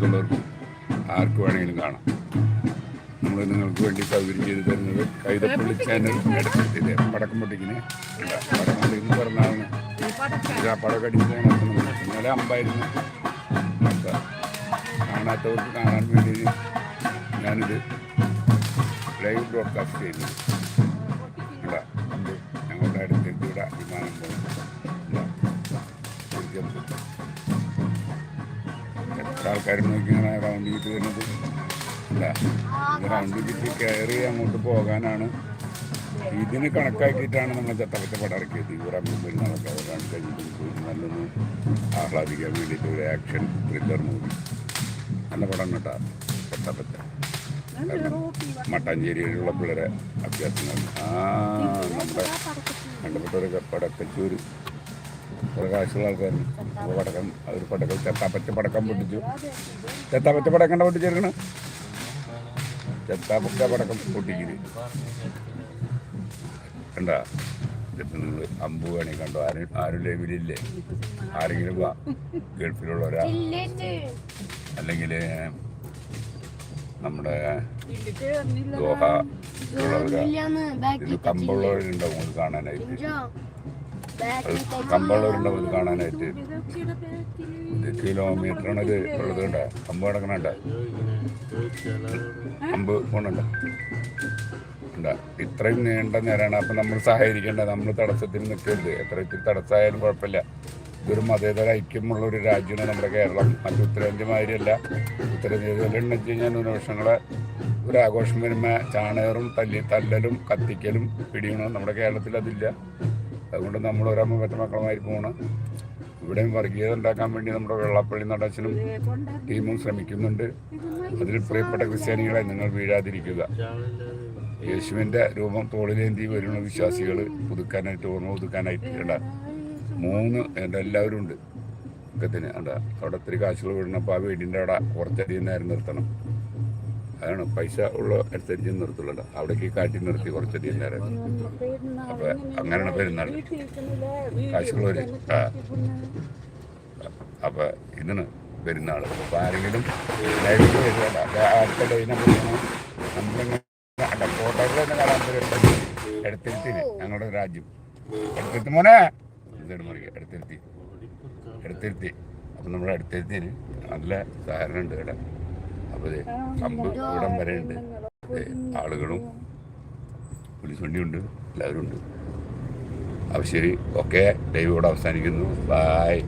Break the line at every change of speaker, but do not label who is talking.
അടുത്തുള്ളവർക്കും ആർക്ക് വേണമെങ്കിലും കാണാം. നമ്മൾ നിങ്ങൾക്ക് വേണ്ടി സൗകര്യം ചെയ്തു തരുന്നത് കൈതപ്പള്ളി ചാനൽ എടുത്തിട്ടില്ലേ പടക്കം പൊട്ടിക്കിന് പടക്കം പൊട്ടിക്കുന്ന പറഞ്ഞാണ്. ആ പടക്കം നടത്തുന്നത്. ഇന്നലെ അമ്പായിരുന്നു. കാണാത്തവർക്ക് കാണാൻ വേണ്ടി ഞാനിത് ലൈവ് ബ്രോഡ്കാസ്റ്റ് ചെയ്യുന്നത് ആൾക്കാർ നോക്കി ഇങ്ങനെ റൗണ്ട് ചുറ്റി വരുന്നത്. അല്ല റൗണ്ട് ചുറ്റി കയറി അങ്ങോട്ട് പോകാനാണ്. ഇതിന് കണക്കാക്കിയിട്ടാണ് നമ്മൾ ചത്തപ്പച്ച പടം ഇറക്കിയത് ഇവിടെ പെരുന്നാളൊക്കെ അവരാണ് കഴിഞ്ഞിട്ട് നല്ലൊന്ന് ആഹ്ലാദിക്കാൻ വേണ്ടിയിട്ട് ഒരു ആക്ഷൻ ത്രില്ലർ മൂവി നല്ല പടം കേട്ടാ ചത്തപ്പച്ച മട്ടാഞ്ചേരിയിലുള്ള പിള്ളേരെ അഭ്യാസങ്ങൾ ആ നമ്മുടെ കണ്ടപ്പെട്ടവരൊക്കെ പടക്കച്ചൂര് കുറെ കാശുള്ള ആൾക്കാർ പടക്കം അവർ പടക്കം ചെത്താപ്പറ്റ പടക്കം പൊട്ടിച്ചു. ചെത്താപ്പറ്റ പടക്കണ്ട പൊട്ടിച്ചെടുക്കണം ചെത്താപ്പറ്റ പടക്കം പൊട്ടിക്കൽ കണ്ട? നിങ്ങൾ അമ്പ് വേണേ കണ്ടോ? ആരും ആരും ലേബിലില്ലേ ആരെങ്കിലും വാ. ഗൾഫിലുള്ളവരാ. അല്ലെങ്കിൽ നമ്മുടെ ദോഹ ഉള്ളവരാ. കമ്പുള്ളവരുണ്ടാവും. ഇത് അത് ഇത് കാണാനായിട്ട് ഇത് കിലോമീറ്ററാണ് ഇത് ഉള്ളത് കണ്ട? അമ്പ് കിടക്കണണ്ട അമ്പ് പോണണ്ട. ഇത്രയും നീണ്ട നേരമാണ് അപ്പം നമ്മൾ സഹകരിക്കേണ്ട? നമ്മൾ തടസ്സത്തിൽ നിൽക്കരുത്. എത്ര ഇത്തിരി തടസ്സമായാലും കുഴപ്പമില്ല. ഇതൊരു മതേതര ഐക്യമുള്ള ഒരു രാജ്യമാണ് നമ്മുടെ കേരളം. മറ്റു ഉത്തരേന്ത്യ മാതിരിയല്ല ഉത്തരേന്ത്യയിലെന്ന് വെച്ച് കഴിഞ്ഞാൽ ന്യൂനപക്ഷങ്ങളെ ഒരു ആഘോഷം വരുമ്പോൾ ചാണകറും തല്ലി തല്ലലും കത്തിക്കലും പിടിയണം? നമ്മുടെ കേരളത്തിൽ അതില്ല. അതുകൊണ്ട് നമ്മൾ ഒരമ്മ പെറ്റ മക്കളുമായി പോകണം ഇവിടെയും വർഗീയത ഉണ്ടാക്കാൻ വേണ്ടി നമ്മുടെ വെള്ളപ്പള്ളി നടച്ചനും ടീമും ശ്രമിക്കുന്നുണ്ട്. അതിൽ പ്രിയപ്പെട്ട ക്രിസ്ത്യാനികളെ നിങ്ങൾ വീഴാതിരിക്കുക. യേശുവിന്റെ രൂപം തോളിലേന്തി വരുന്ന വിശ്വാസികൾ പുതുക്കാനായിട്ട് ഓർമ്മ പുതുക്കാനായിട്ട് ഇട. മൂന്ന് എന്റെ എല്ലാവരും ഉണ്ട്. ഒക്കത്തിന് അവിടെ അവിടെ ഒത്തിരി കാശുകൾ വിടണപ്പോൾ ആ വീടിന്റെ അവിടെ കുറച്ചധികം നേരം നിർത്തണം. അതാണ് പൈസ ഉള്ള അനുസരിച്ച് നിർത്തുള്ളൂ അവിടേക്ക് കാറ്റി നിർത്തി കുറച്ചധികം നേരം. അപ്പൊ അങ്ങനെയാണ് പെരുന്നാൾ. കാശുള്ളവര് ആ. അപ്പോൾ ഇതിന് പെരുന്നാൾ. അപ്പൊ ആരെങ്കിലും അടുത്ത നമ്മളിങ്ങനെ അല്ല കാണാൻ പറ്റും ഞങ്ങളുടെ രാജ്യം. എടുത്തിരുത്തി മോനെ. എടുത്തിരുത്തി. എടുത്തിരുത്തി. അപ്പം നമ്മുടെ അടുത്തിരുത്തിന് നല്ല സഹകരണം ഉണ്ട് ഇവിടെ. അപ്പോൾ കമ്പ് ഇവിടം വരെ ഉണ്ട്. ആളുകളും പോലീസ് വണ്ടിയുണ്ട് എല്ലാവരും ഉണ്ട്. അപ്പോൾ ശരി ഓക്കെ. ഡൈവ് ഇവിടെ അവസാനിക്കുന്നു. ബായ്.